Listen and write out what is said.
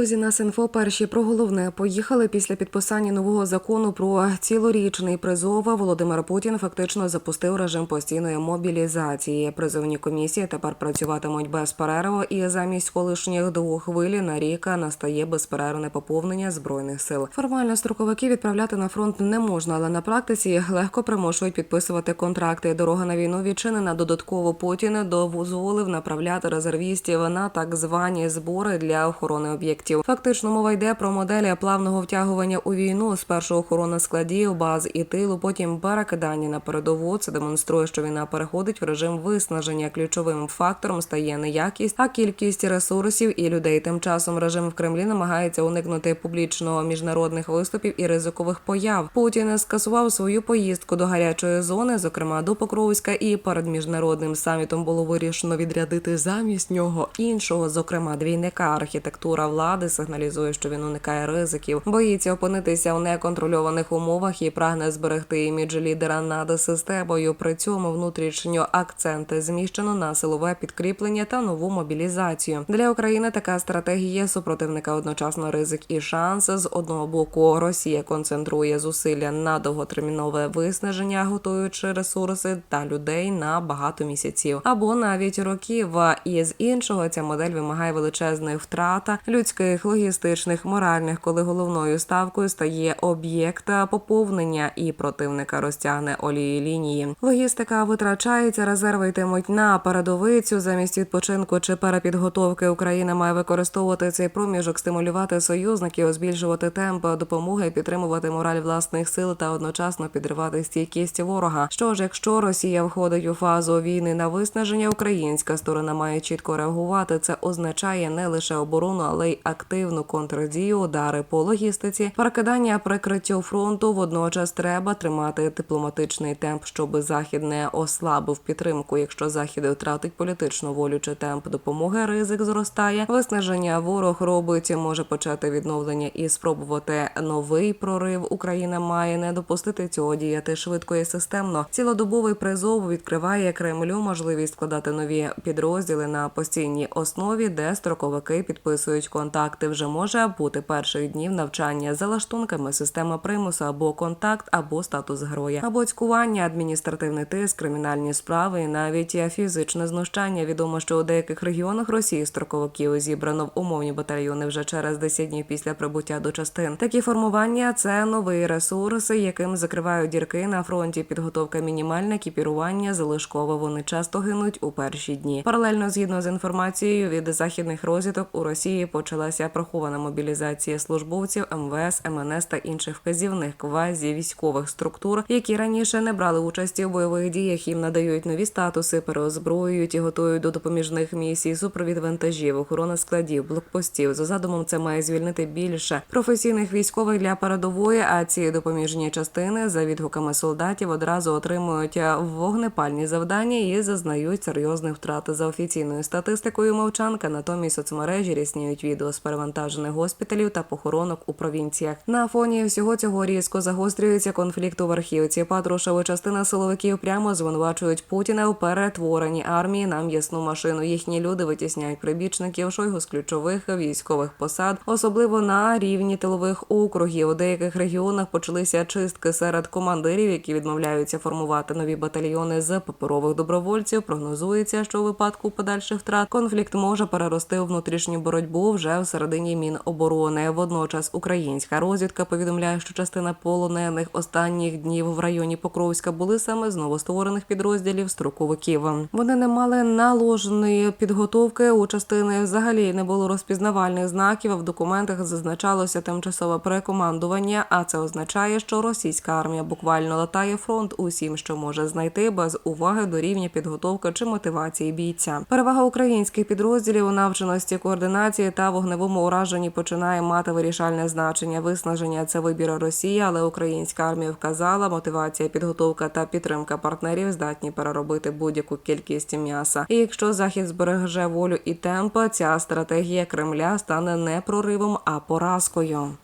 Друзі, нас інфо перші про головне поїхали після підписання нового закону про цілорічний призов. Володимир Путін фактично запустив режим постійної мобілізації. Призовні комісії тепер працюватимуть без перерви, і замість колишніх двох хвилі на рік настає безперервне поповнення збройних сил. Формально строковики відправляти на фронт не можна, але на практиці легко примушують підписувати контракти. Дорога на війну відчинена. Додатково Путін дозволив направляти резервістів на так звані збори для охорони об'єктів. Фактично мова йде про моделі плавного втягування у війну. Спершу охорона складів, баз і тилу, потім перекидання на передову. Це демонструє, що війна переходить в режим виснаження. Ключовим фактором стає не якість, а кількість ресурсів і людей. Тим часом режим в Кремлі намагається уникнути публічного міжнародних виступів і ризикових появ. Путін скасував свою поїздку до гарячої зони, зокрема до Покровська, і перед міжнародним самітом було вирішено відрядити замість нього іншого, зокрема двійника. Архітектура влади сигналізує, що він уникає ризиків, боїться опинитися у неконтрольованих умовах і прагне зберегти імідж лідера над системою. При цьому внутрішньо акценти зміщено на силове підкріплення та нову мобілізацію. Для України така стратегія супротивника одночасно ризик і шанс. З одного боку Росія концентрує зусилля на довготермінове виснаження, готуючи ресурси та людей на багато місяців або навіть років. І з іншого ця модель вимагає величезних втрат людських, логістичних, моральних, коли головною ставкою стає об'єкт поповнення і противника розтягне олії лінії. Логістика витрачається, резерви йтимуть на передовицю замість відпочинку чи перепідготовки. Україна має використовувати цей проміжок, стимулювати союзників, збільшувати темп допомоги, підтримувати мораль власних сил та одночасно підривати стійкість ворога. Що ж, якщо Росія входить у фазу війни на виснаження, українська сторона має чітко реагувати. Це означає не лише оборону, але й активну контрдію, удари по логістиці, перекидання прикриттю фронту. Водночас треба тримати дипломатичний темп, щоб захід не ослабив підтримку. Якщо захід втратить політичну волю чи темп допомоги, ризик зростає. Виснаження ворог робить, може почати відновлення і спробувати новий прорив. Україна має не допустити цього діяти швидко і системно. Цілодобовий призов відкриває Кремлю можливість складати нові підрозділи на постійній основі, де строковики підписують контакти. Вже може бути перших днів навчання за лаштунками система примусу або контакт, або статус героя, або цькування, адміністративний тиск, кримінальні справи і навіть фізичне знущання. Відомо, що у деяких регіонах Росії строковиків зібрано в умовні батальйони вже через 10 днів після прибуття до частин. Такі формування це новий ресурс, яким закривають дірки на фронті. Підготовка мінімальне екіпірування, залишково. Вони часто гинуть у перші дні. Паралельно згідно з інформацією від західних розвідок у Росії почалася прихована мобілізація службовців МВС, МНС та інших вказівних квазі військових структур, які раніше не брали участі в бойових діях. Їм надають нові статуси, переозброюють і готують до допоміжних місій, супровід вантажів, охорона складів, блокпостів. За задумом це має звільнити більше професійних військових для передової. А ці допоміжні частини за відгуками солдатів одразу отримують вогнепальні завдання і зазнають серйозних втрат за офіційною статистикою. Мовчанка натомість соцмережі рісніють відео з перевантажених госпіталів та похоронок у провінціях. На фоні всього цього різко загострюється конфлікт у верхівці. Патрушева частина силовиків прямо звинувачують Путіна у перетворенні армії на м'ясну машину. Їхні люди витісняють прибічників Шойгу з ключових військових посад, особливо на рівні тилових округів. У деяких регіонах почалися чистки серед командирів, які відмовляються формувати нові батальйони з паперових добровольців. Прогнозується, що у випадку подальших втрат конфлікт може перерости у внутрішню боротьбу вже в середині Міноборони. Водночас українська розвідка повідомляє, що частина полонених останніх днів в районі Покровська були саме з новостворених підрозділів строковиків. Вони не мали наложеної підготовки. У частини взагалі не було розпізнавальних знаків. В документах зазначалося тимчасове перекомандування. А це означає, що російська армія буквально латає фронт усім, що може знайти без уваги до рівня підготовки чи мотивації бійця. Перевага українських підрозділів у навченості координації та вогневому ураженні починає мати вирішальне значення. Виснаження це вибір Росії, але українська армія вказала, мотивація, підготовка та підтримка партнерів здатні переробити будь-яку кількість м'яса. І якщо захід збереже волю і темп, ця стратегія Кремля стане не проривом, а поразкою.